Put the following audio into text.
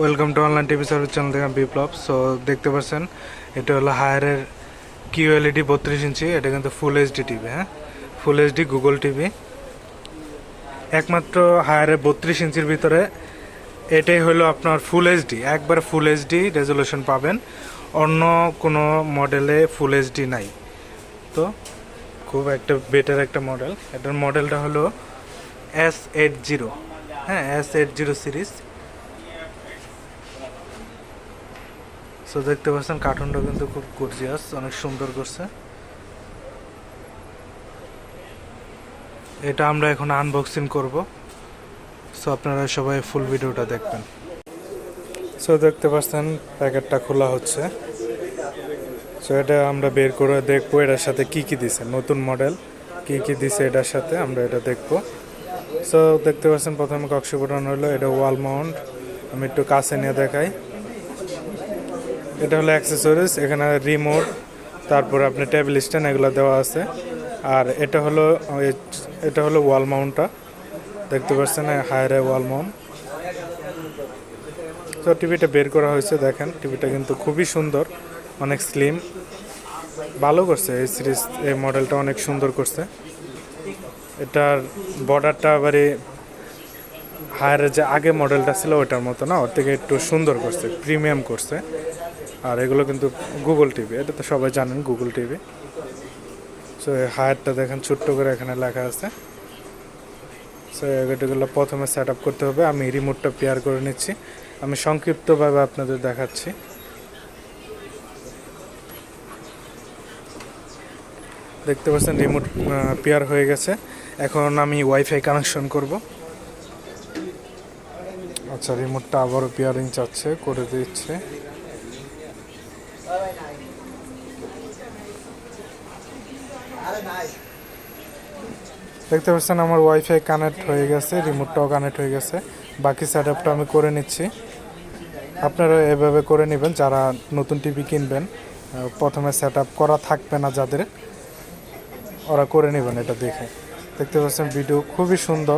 Welcome to online TV service channel থেকে বিপ্লব so দেখতে পাচ্ছেন, এটা হলো হায়ারের কিউএলইডি বত্রিশ ইঞ্চি, এটা কিন্তু ফুল এইচডি টিভি হ্যাঁ? ফুল এইচডি গুগল টিভি একমাত্র হায়ারের বত্রিশ ইঞ্চির ভিতরে এটাই হলো আপনার ফুল এইচডি একবার ফুল এইচডি রেজলিউশন পাবেন। অন্য কোনো মডেলে ফুল এইচডি নাই। তো, খুব একটা বেটার একটা মডেল এটার মডেলটা হলো এস এইট জিরো হ্যাঁ? S eight zero series so দেখতে পাচ্ছেন, কার্টুনটা কিন্তু খুব গর্জিয়াস অনেক সুন্দর করছে। এটা আমরা এখন আনবক্সিং করব। সো আপনারা সবাই ফুল ভিডিওটা দেখবেন। সো দেখতে পাচ্ছেন, প্যাকেটটা খোলা হচ্ছে। সো এটা আমরা বের করে দেখব, এটার সাথে কি কি দিছে, নতুন মডেল কি কি দিছে এটার সাথে আমরা এটা দেখব। সো দেখতে পাচ্ছেন, প্রথমে কক্স বটন হলো, এটা ওয়াল মাউন্ট আমি একটু কাছে নিয়ে দেখাই। এটা হলো অ্যাক্সেসরিজ এখানে রিমোট তারপর আপনি টেবিল স্ট্যান্ড এগুলো দেওয়া আছে। আর এটা হলো এটা হলো ওয়াল মাউন্টটা দেখতে পাচ্ছেন হায়ারে ওয়াল মাউন্ট তো টিভিটা বের করা হয়েছে, দেখেন টিভিটা কিন্তু খুবই সুন্দর, অনেক স্লিম ভালো করছে, এই সিরিজ এই মডেলটা অনেক সুন্দর করছে। এটার বর্ডারটা এবারে হায়ারের যে আগে মডেলটা ছিল ওটার মতো না, ওর থেকে একটু সুন্দর করছে প্রিমিয়াম করছে। আর এগুলো কিন্তু গুগল টিভি এটা তো সবাই জানেন গুগল টিভি সো হায়ারটা দেখেন, ছোট্ট করে এখানে লেখা আছে। সো এগুলো প্রথমে সেট আপ করতে হবে। আমি রিমোটটা পেয়ার করে নিচ্ছি। আমি সংক্ষিপ্তভাবে আপনাদের দেখাচ্ছি। দেখতে পাচ্ছেন রিমোট পেয়ার হয়ে গেছে। এখন আমি ওয়াইফাই কানেকশন করব। আচ্ছা রিমোটটা আবারও পেয়ারিং চাচ্ছে, করে দিচ্ছে। দেখতে পাচ্ছেন আমার ওয়াইফাই কানেক্ট হয়ে গেছে রিমোটটাও কানেক্ট হয়ে গেছে। বাকি সেট আমি করে নিচ্ছি। আপনারা এভাবে করে নেবেন, যারা নতুন টিভি কিনবেন প্রথমে সেট করা থাকবে না যাদের, ওরা করে নেবেন এটা দেখে। দেখতে পাচ্ছেন ভিডিও খুবই সুন্দর।